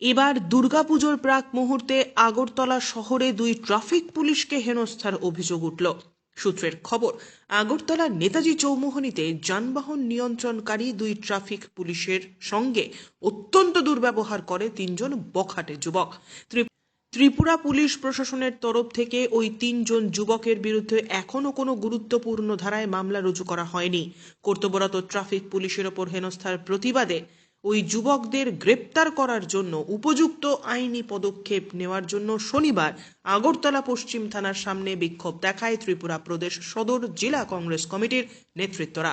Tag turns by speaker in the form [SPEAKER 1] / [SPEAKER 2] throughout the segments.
[SPEAKER 1] এবার দুর্গাপুজোর প্রাক মুহূর্তে আগরতলা শহরে দুই ট্রাফিক পুলিশকে হেনস্থার অভিযোগ উঠল। সূত্রের খবর, আগরতলার নেতাজি চৌমুহনীতে যানবাহন নিয়ন্ত্রণকারী দুই ট্রাফিক পুলিশের সঙ্গে অত্যন্ত দুর্ব্যবহার করে তিনজন বখাটে যুবক। ত্রিপুরা পুলিশ প্রশাসনের তরফ থেকে ওই তিনজন যুবকের বিরুদ্ধে এখনও কোনো গুরুত্বপূর্ণ ধারায় মামলা রুজু করা হয়নি। কর্তব্যরত ট্রাফিক পুলিশের ওপর হেনস্থার প্রতিবাদে ওই যুবকদের গ্রেপ্তার করার জন্য উপযুক্ত আইনি পদক্ষেপ নেওয়ার জন্য শনিবার আগরতলা পশ্চিম থানার সামনে বিক্ষোভ দেখায় ত্রিপুরা প্রদেশ সদর জেলা কংগ্রেস কমিটির নেতৃত্বরা।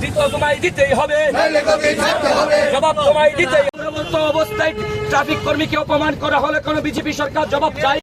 [SPEAKER 2] জবাব তোমায় দিতেই হবে। জবাব তোমায় দিতেই অবস্থায় ট্রাফিক কর্মীকে অপমান করা হলে কোনো বিজেপি সরকার জবাব চাই